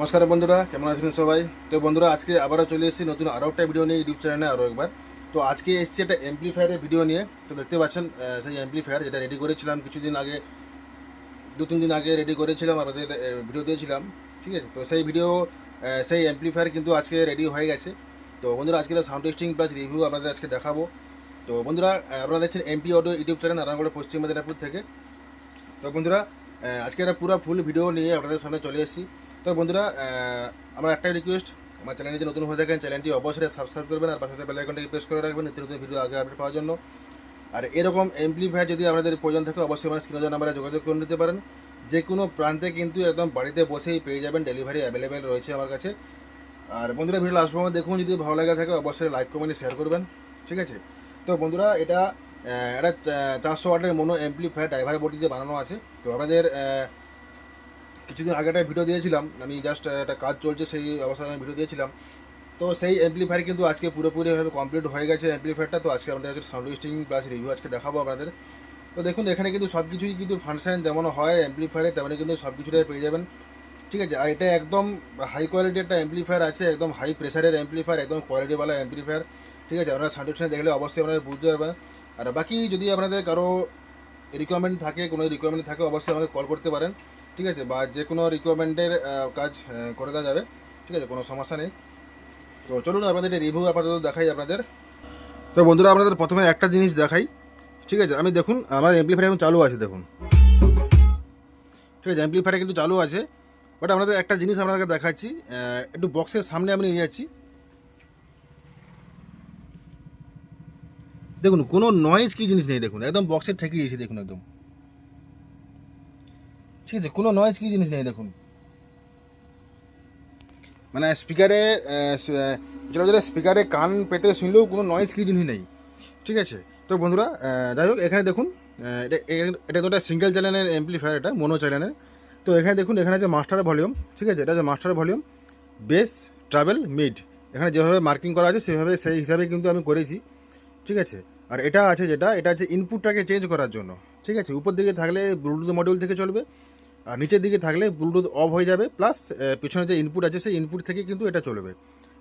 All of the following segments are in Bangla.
নমস্কার বন্ধুরা, কেমন আছেন সবাই? তো বন্ধুরা, আজকে আবারও চলে এসেছি নতুন আরও একটা ভিডিও নিয়ে ইউটিউব চ্যানেলে আরও একবার। তো আজকে এসেছি একটা এমপ্লিফায়ারের ভিডিও নিয়ে। তো দেখতে পাচ্ছেন সেই এমপ্লিফায়ার যেটা রেডি করেছিলাম কিছুদিন আগে, দু, তিন দিন আগে রেডি করেছিলাম আর ওদের ভিডিও দিয়েছিলাম, ঠিক আছে? তো সেই ভিডিও সেই এমপ্লিফায়ার কিন্তু আজকে রেডি হয়ে গেছে। তো বন্ধুরা, আজকে সাউন্ড টেস্টিং প্লাস রিভিউ আপনাদের আজকে দেখাবো। তো বন্ধুরা আপনারা দেখছেন MP audio YouTube channel Narayangarh Paschim Medinipur থেকে। তো বন্ধুরা আজকে একটা পুরো ফুল ভিডিও নিয়ে আপনাদের সামনে চলে এসেছি। তো বন্ধুরা আমার একটাই রিকোয়েস্ট আমার চ্যানেলে যদি নতুন হয়ে থাকেন চ্যানেলটি অবশ্যই সাবস্ক্রাইব করবেন আর পাশে বেল প্রেস করে রাখবেন, নিত্য নতুন ভিডিও আগে আপডেট পাওয়ার জন্য। আর এরকম এমপ্লিফায়ার যদি আপনাদের প্রয়োজন থাকে, অবশ্যই আমার স্ক্রিনে নাম্বারে যোগাযোগ করে নিতে পারেন। যে কোনো প্রান্তে কিন্তু একদম বাড়িতে বসেই পেয়ে যাবেন ডেলিভারি অ্যাভেলেবেল রয়েছে আমার কাছে। আর বন্ধুরা ভিডিও লাস্ট পর্যন্ত দেখুন, যদি ভালো লাগে থাকে অবশ্যই লাইক কমেন্ট শেয়ার করবেন, ঠিক আছে? তো বন্ধুরা, এটা এটা চারশো ওয়াটের মনো এমপ্লিফায়ার ড্রাইভার বোর্ড দিয়ে বানানো আছে। তো আপনাদের কিছুদিন আগে একটা ভিডিও দিয়েছিলাম, আমি জাস্ট একটা কাজ চলছে সেই অবস্থায় আমি ভিডিও দিয়েছিলাম। তো সেই অ্যাম্পলিফায়ার কিন্তু আজকে পুরোপুরিভাবে কমপ্লিট হয়ে গেছে অ্যাম্পলিফায়ারটা তো আজকে আমাদের আজকে সাউন্ড টেস্টিং প্লাস রিভিউ আজকে দেখাবো আপনাদের। তো দেখুন, এখানে কিন্তু সব কিছুই কিন্তু ফাংশন যেমন হয় অ্যাম্পলিফায়ারে তেমনই কিন্তু সব কিছুটাই পেয়ে যাবেন। ঠিক আছে, আর এটা একদম হাই কোয়ালিটির একটা অ্যাম্পলিফায়ার আছে, একদম হাই প্রেসারের অ্যাম্পলিফায়ার একদম কোয়ালিটিওয়ালা অ্যাম্পলিফায়ার ঠিক আছে, আপনারা সাউন্ড টেস্টিং দেখলে অবশ্যই আপনারা বুঝতে পারবেন। আর বাকি যদি আপনাদের কারও রিকোয়ারমেন্ট থাকে, কোনো রিকোয়ারমেন্ট থাকে, অবশ্যই আমাকে কল করতে পারেন। ঠিক আছে, বা যে কোনো রিকোয়ারমেন্টের কাজ করে দেওয়া যাবে, ঠিক আছে, কোনো সমস্যা নেই। তো চলুন, আপনাদের রিভিউ আপাতত দেখাই আপনাদের। তো বন্ধুরা, আপনাদের প্রথমে একটা জিনিস দেখাই, ঠিক আছে? আমি দেখুন, আমার এমপ্লিফায়ার এখন চালু আছে, দেখুন। ঠিক আছে এমপ্লিফায়ার কিন্তু চালু আছে বাট আপনাদের একটা জিনিস আপনাদেরকে দেখাচ্ছি একটু বক্সের সামনে আমি নিয়ে যাচ্ছি। দেখুন, কোনো নয়েজ কি জিনিস নেই, দেখুন, একদম বক্সের ঠেকে দিয়েছি, দেখুন, একদম। ঠিক আছে, কোনো নয়েজ কি জিনিস নেই দেখুন। মানে স্পিকারে যেটা যেটা স্পিকারে কান পেতে শুনলেও কোনো নয়েজ কি জিনিস নেই। ঠিক আছে? তো বন্ধুরা যাই হোক, এখানে দেখুন এটা এটা তো সিঙ্গেল চ্যানেলের এমপ্লিফায়ার এটা মনো চ্যানেলের তো এখানে দেখুন, এখানে যে মাস্টার ভলিউম ঠিক আছে? এটা যে master volume bass treble mid এখানে যেভাবে মার্কিং করা আছে, সেভাবে, সেই হিসাবে কিন্তু আমি করেছি। ঠিক আছে? আর এটা আছে যেটা, এটা আছে ইনপুটটাকে চেঞ্জ করার জন্য। ঠিক আছে? উপর দিকে থাকলে ব্লুটুথ মডিউল থেকে চলবে। আর নিচের দিকে থাকলে ব্লুটুথ অফ হয়ে যাবে প্লাস পিছনে যে ইনপুট আছে, সেই ইনপুট থেকে কিন্তু এটা চলবে।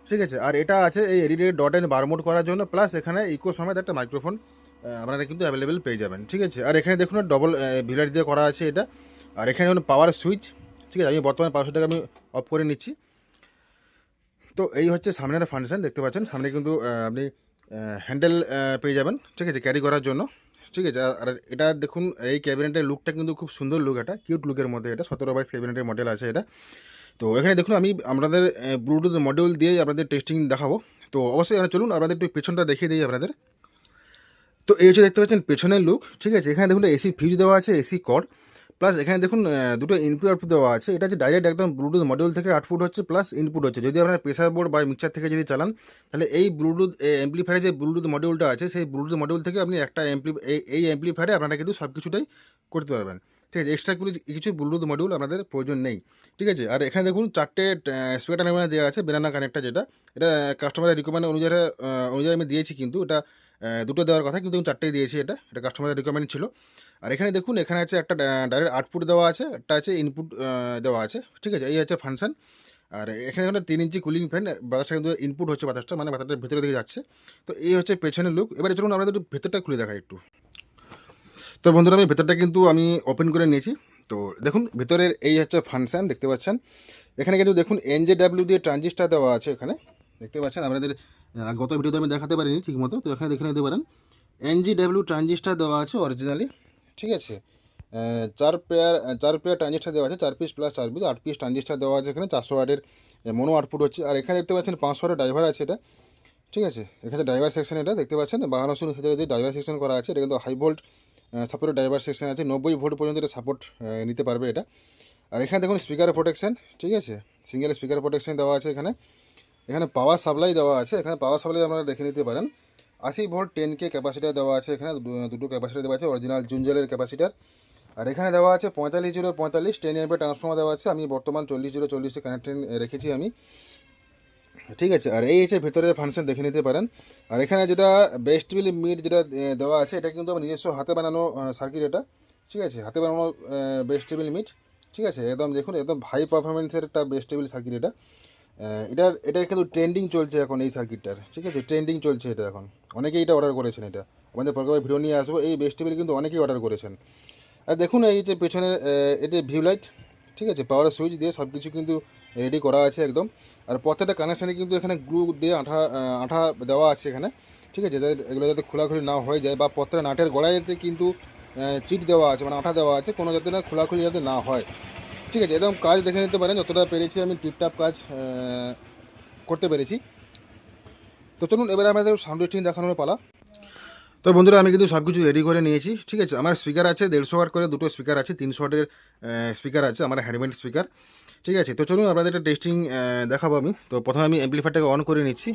ঠিক আছে? আর এটা আছে এই এডিডে ডট এন বারমোড করার জন্য প্লাস এখানে ইকো সমেত একটা মাইক্রোফোন আপনারা কিন্তু অ্যাভেলেবেল পেয়ে যাবেন। ঠিক আছে? আর এখানে দেখুন ডবল ভিলার দিয়ে করা আছে এটা। আর এখানে দেখুন পাওয়ার সুইচ ঠিক আছে? আমি বর্তমানে পাওয়ার সুইচটাকে আমি অফ করে নিচ্ছি। তো এই হচ্ছে সামনের ফাংশন দেখতে পাচ্ছেন? সামনে কিন্তু আপনি হ্যান্ডেল পেয়ে যাবেন, ঠিক আছে? ক্যারি করার জন্য। ঠিক আছে, আর- এটা দেখুন, এই ক্যাবিনেটের লুকটা কিন্তু খুব সুন্দর লুক এটা কিউট লুকের মধ্যে এটা, সতেরো বাইশ ক্যাবিনেটের মডেল আছে এটা। তো এখানে দেখুন, আমি আপনাদের ব্লুটুথ মডেল দিয়ে আপনাদের টেস্টিং দেখাবো। তো অবশ্যই চলুন, আপনাদের একটু পেছনটা দেখিয়ে দিই আপনাদের। তো এই হচ্ছে দেখতে পাচ্ছেন, পেছনের লুক ঠিক আছে, এখানে দেখুন এসি ফিউজ দেওয়া আছে এসি কর প্লাস এখানে দেখুন দুটো ইনপুট আউটপুট দেওয়া আছে। এটা হচ্ছে ডাইরেক্ট একদম ব্লুটুথ মডিউল থেকে আউটপুট হচ্ছে প্লাস ইনপুট হচ্ছে। যদি আপনার প্রেসার বোর্ড বা মিক্সার থেকে যদি চালান, তাহলে এই ব্লুটুথ অ্যাম্পলিফায়ারে যে ব্লুটুথ মডিউলটা আছে, সেই ব্লুটুথ মডিউল থেকে আপনি একটা অ্যাম্পলি এই অ্যাম্পলিফায়ারে আপনারা কিন্তু সব কিছুটাই করতে পারবেন। ঠিক আছে এক্সট্রা কোনো কিছু ব্লুটুথ মডিউল আপনাদের প্রয়োজন নেই। ঠিক আছে, আর এখানে দেখুন চারটে স্পিকার নেমে দেওয়া আছে বেনানা কানেক্টর যেটা। এটা কাস্টমারের রিকমেন্ড অনুযায়ী অনুযায়ী আমি দিয়েছি কিন্তু এটা দুটো দেওয়ার কথা, কিন্তু চারটেই দিয়েছি এটা। এটা কাস্টমারের রিকমেন্ড ছিল। আর এখানে দেখুন, এখানে আছে একটা ডাইরেক্ট আউটপুট দেওয়া আছে, একটা আছে ইনপুট দেওয়া আছে, ঠিক আছে? এই হচ্ছে ফাংশন আর এখানে দেখুন, তিন ইঞ্চি কুলিং ফ্যান বাতাসটা কিন্তু ইনপুট হচ্ছে বাতাসটা মানে বাতাসটা ভেতরে দিকে যাচ্ছে। তো এই হচ্ছে পেছনের লুক এবারে চলুন আপনাদের একটু ভেতরটা খুলে দেখাই একটু। তো বন্ধুরা, আমি ভেতরটা কিন্তু আমি ওপেন করে নিয়েছি। তো দেখুন, ভেতরের এই হচ্ছে ফাংশন দেখতে পাচ্ছেন? এখানে কিন্তু দেখুন এনজে ডাব্লিউ দিয়ে ট্রানজিস্টার দেওয়া আছে এখানে। দেখতে পাচ্ছেন? আপনাদের গত ভিডিওতে আমি দেখাতে পারিনি ঠিক মতো তো এখানে দেখে নিতে পারেন। এনজি ডাব্লিউ ট্রানজিস্টার দেওয়া আছে অরিজিনালি ঠিক আছে? চার পেয়ার চার পেয়ার ট্রানজিস্টার দেওয়া আছে, চার পিস প্লাস চার পিস আট পিস ট্রানজিস্টার দেওয়া আছে এখানে, চারশো ওয়াটের মনো আউটপুট হচ্ছে। আর এখানে দেখতে পাচ্ছেন পাঁচশো ওয়াটের ড্রাইভার আছে এটা। ঠিক আছে? এখানে ড্রাইভার সেকশন এটা, দেখতে পাচ্ছেন? বাহান্ন শূন্য ক্ষেত্রে যে ড্রাইভার সেকশন করা আছে, এটা কিন্তু হাই ভোল্ট সাপোর্টের ড্রাইভার সেকশন আছে। নব্বই ভোল্ট পর্যন্ত এটা সাপোর্ট নিতে পারবে এটা। আর এখানে দেখুন স্পিকার প্রোটেকশন ঠিক আছে? সিঙ্গেল স্পিকার প্রোটেকশন দেওয়া আছে এখানে। এখানে পাওয়ার সাপ্লাই দেওয়া আছে। এখানে পাওয়ার সাপ্লাই আপনারা দেখে নিতে পারেন। আশি ভোল্ট টেন কে ক্যাপাসিটার দেওয়া আছে এখানে দুটো ক্যাপাসিটার দেওয়া আছে অরিজিনাল জুনজেলের ক্যাপাসিটার আর এখানে দেওয়া আছে পঁয়তাল্লিশ জিরো পঁয়তাল্লিশ টেন এমপে ট্রান্সফর্মার দেওয়া আছে, আমি বর্তমান চল্লিশ জিরো চল্লিশে কানেক্টেন রেখেছি আমি। ঠিক আছে, আর এই হচ্ছে ভেতরের ফাংশন দেখে নিতে পারেন। আর এখানে যেটা বেস্ট বিল মিট যেটা দেওয়া আছে, এটা কিন্তু আমার নিজস্ব হাতে বানানো সার্কিট এটা। ঠিক আছে, হাতে বানানো বেস্ট বিল মিট ঠিক আছে, একদম দেখুন, একদম হাই পারফরমেন্সের একটা বেস্ট বেস্টেবল সার্কিট এটা। এটা এটা কিন্তু ট্রেন্ডিং চলছে এখন এই সার্কিটটার ঠিক আছে ট্রেন্ডিং চলছে এটা এখন। অনেকেই এটা অর্ডার করেছেন এটা। আমাদের প্রোগ্রামে ভিডিও নিয়ে আসব, এই বেস্টেবল কিন্তু অনেকেই অর্ডার করেছেন। আর দেখুন, এই যে পেছনে এটা ভিউ লাইট ঠিক আছে? পাওয়ার সুইচ দিয়ে সব কিছু কিন্তু রেডি করা আছে একদম। আর প্রত্যেকটা কানেকশানে কিন্তু এখানে গ্লু দিয়ে আঠা আঠা দেওয়া আছে এখানে, ঠিক আছে? যাতে এগুলো যাতে খোলাখুলি না হয়ে যায় বা প্রত্যেকটা নাটের গোড়াইতে কিন্তু চিট দেওয়া আছে মানে আঠা দেওয়া আছে, কোনো যাতে না খোলাখুলি যাতে না হয়। ঠিক আছে? একদম কাজ দেখে নিতে পারেন, যতটা পেরেছি আমি টিপটাপ কাজ করতে পেরেছি। তো চলুন, এবারে আমাদের সাউন্ড টেস্টিং দেখানোর পালা। তো বন্ধুরা, আমি কিন্তু সব কিছু রেডি করে নিয়েছি, ঠিক আছে? আমার স্পিকার আছে, দেড়শো ওয়াট করে দুটো স্পিকার আছে, তিনশো ওয়াটের স্পিকার আছে, আমার হ্যান্ডমেড স্পিকার ঠিক আছে? তো চলুন, আপনাদের একটা টেস্টিং দেখাবো আমি। তো প্রথমে আমি অ্যাম্পলিফায়ারটাকে অন করে নিচ্ছি।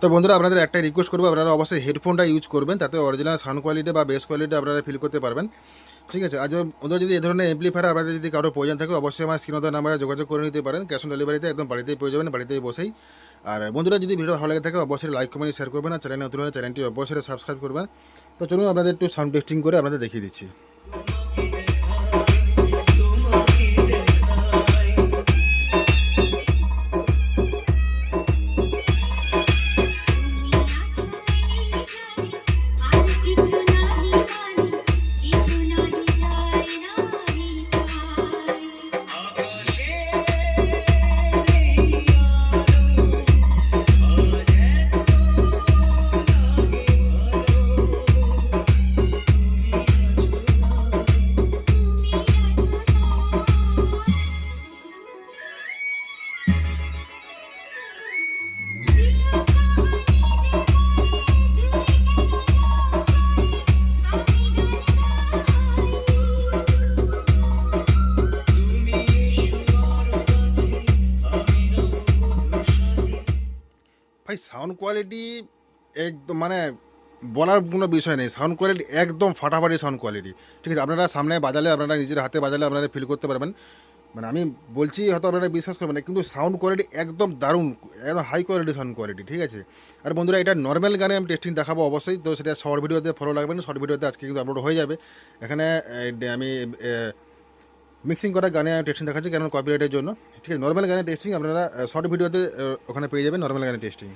তো বন্ধুরা, আপনাদের একটা রিকোয়েস্ট করব, আপনারা অবশ্যই হেডফোনটা ইউজ করবেন, তাতে অরিজিনাল সাউন্ড কোয়ালিটি বা বেস কোয়ালিটি আপনারা ফিল করতে পারবেন। ঠিক আছে, আর ওদের যদি এই ধরনের এমপ্লিফায়ার আপনাদের যদি কারও প্রয়োজন থাকে, অবশ্যই আমার স্ক্রিনদের নাম্বারে যোগাযোগ করে নিতে পারেন। ক্যাশ অন ডেলিভারিতে একদম বাড়িতেই পেয়ে যাবেন, বাড়িতেই বসেই। আর বন্ধুরা, যদি ভিডিও ভালো লাগে থাকে, অবশ্যই লাইক কমেন্ট শেয়ার করবেন, আর চ্যানেল নতুন হলে চ্যানেলটি অবশ্যই সাবস্ক্রাইব করবেন। তো চলুন, আপনাদের একটু সাউন্ড টেস্টিং করে আপনাদের দেখিয়ে দিচ্ছি। ভাই সাউন্ড কোয়ালিটি একদম মানে বলার কোনো বিষয় নেই। সাউন্ড কোয়ালিটি একদম ফাটাফাটি সাউন্ড কোয়ালিটি ঠিক আছে, আপনারা সামনে বাজালে, আপনারা নিজের হাতে বাজালে আপনারা ফিল করতে পারবেন। মানে আমি বলছি, হয়তো আপনারা বিশ্বাস করবেন না, কিন্তু সাউন্ড কোয়ালিটি একদম দারুণ, একদম হাই কোয়ালিটি সাউন্ড কোয়ালিটি ঠিক আছে? আর বন্ধুরা, এটা নর্মাল গানে আমি টেস্টিং দেখাবো অবশ্যই, তো সেটা শর্ট ভিডিওতে ফলো লাগবে না শর্ট ভিডিওতে আজকে কিন্তু আপলোড হয়ে যাবে। এখানে আমি মিক্সিং করা গানে টেস্টিং দেখাচ্ছি কেন কপিরাইটের জন্য ঠিক আছে নর্মাল গানে টেস্টিং আপনারা শর্ট ভিডিওতে ওখানে পেয়ে যাবেন নর্মাল গানে টেস্টিং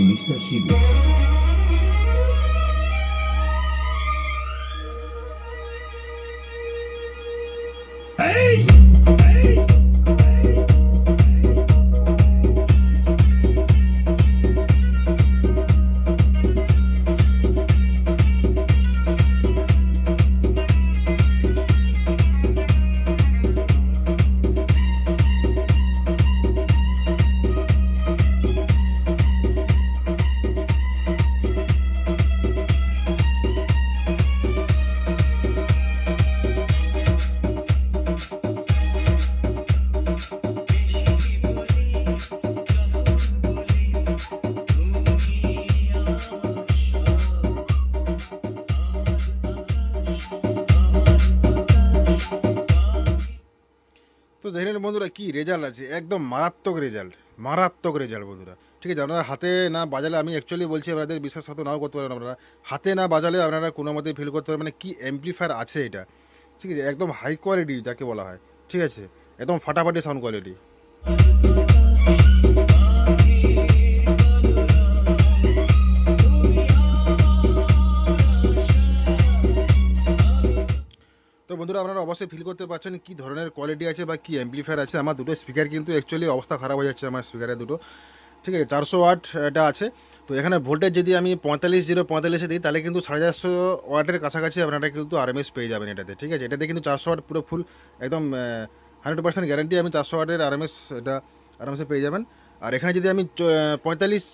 Mr. Shibu. বন্ধুরা, কি রেজাল্ট আছে? একদম মারাত্মক রেজাল্ট মারাত্মক রেজাল্ট বন্ধুরা। ঠিক আছে, আপনারা হাতে না বাজালে, আমি অ্যাকচুয়ালি বলছি, আপনাদের বিশ্বাস হয়তো নাও করতে পারেন আপনারা। হাতে না বাজালে আপনারা কোনো মতে ফিল করতে পারেন মানে কী অ্যাম্পলিফায়ার আছে এটা। ঠিক আছে, একদম হাই কোয়ালিটি যাকে বলা হয়। ঠিক আছে, একদম ফাটাফাটি সাউন্ড কোয়ালিটি বন্ধুরা, আপনারা অবশ্যই ফিল করতে পারছেন কি ধরনের কোয়ালিটি আছে বা কি অ্যাম্পলিফায়ার আছে। আমার দুটো স্পিকার কিন্তু অ্যাকচুয়ালি অবস্থা খারাপ হয়ে যাচ্ছে আমার স্পিকারের দুটো। ঠিক আছে, চারশো ওয়াট এটা আছে। তো এখানে ভোল্টেজ যদি আমি পঁয়তাল্লিশ জিরো পঁয়তাল্লিশে দিই, তাহলে কিন্তু সাড়ে চারশো ওয়াটের কাছাকাছি আপনারা কিন্তু আরএমএস পেয়ে যাবেন এটাতে। ঠিক আছে, এটাতে কিন্তু চারশো ওয়াট পুরো ফুল একদম হান্ড্রেড পার্সেন্ট গ্যারান্টি আমি চারশো ওয়াটের আরএমএস এটা আরামসে পেয়ে যাবেন। আর এখানে যদি আমি পঁয়তাল্লিশ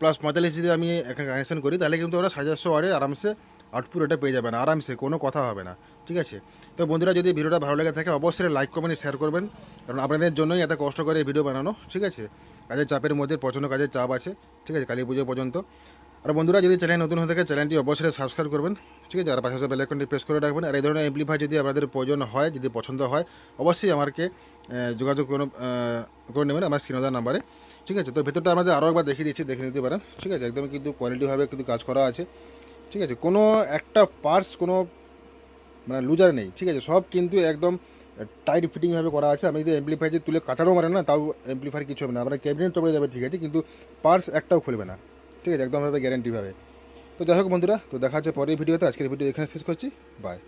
প্লাস পঁয়তাল্লিশ যদি আমি এখানে কানেকশন করি, তাহলে কিন্তু ওরা সাড়ে চারশো ওয়াটের আরামসে আউটপুট এটা পেয়ে যাবেন, আরামসে, কোনো কথা হবে না। ঠিক আছে? তো বন্ধুরা, যদি ভিডিওটা ভালো লেগে থাকে, অবশ্যই লাইক কমেন্ট শেয়ার করবেন। কারণ আপনাদের জন্যই এত কষ্ট করে ভিডিও বানানো, ঠিক আছে? কাজের চাপের মধ্যে, প্রচণ্ড কাজের চাপ আছে, ঠিক আছে? কালী পুজো পর্যন্ত। আর বন্ধুরা, যদি চ্যানেল নতুন হয়ে থাকে চ্যানেলটি অবশ্যই সাবস্ক্রাইব করবেন, ঠিক আছে? আর পাশাপাশি বেলাইকনটি প্রেস করে রাখবেন। আর এই ধরনের এমপ্লিফাই যদি আপনাদের প্রয়োজন হয়, যদি পছন্দ হয়, অবশ্যই আমাকে যোগাযোগ করে নেবেন আমার স্ক্রিনদার নাম্বারে ঠিক আছে? তো ভেতরটা আমাদের আরও একবার দেখিয়ে দিচ্ছি, দেখে নিতে পারেন, ঠিক আছে? একদম কিন্তু কোয়ালিটিভাবে কিন্তু কাজ করা আছে, ঠিক আছে? কোনো একটা পার্টস কোনো মানে লুজার নেই, ঠিক আছে? সব কিন্তু একদম টাইট ফিটিংভাবে করা আছে। আপনি যদি এমপ্লিফাই যদি তুলে কাটারও মারেন না, তাও এমপ্লিফাই কিছু হবে না। আপনার ক্যাবিনেট তবে যাবে, ঠিক আছে? কিন্তু পার্স একটাও খুলবে না, ঠিক আছে? একদমভাবে গ্যারেন্টিভাবে তো যাই হোক বন্ধুরা, তো দেখা হচ্ছে পরের ভিডিওতে। আজকের ভিডিও এখানে শেষ করছি। বাই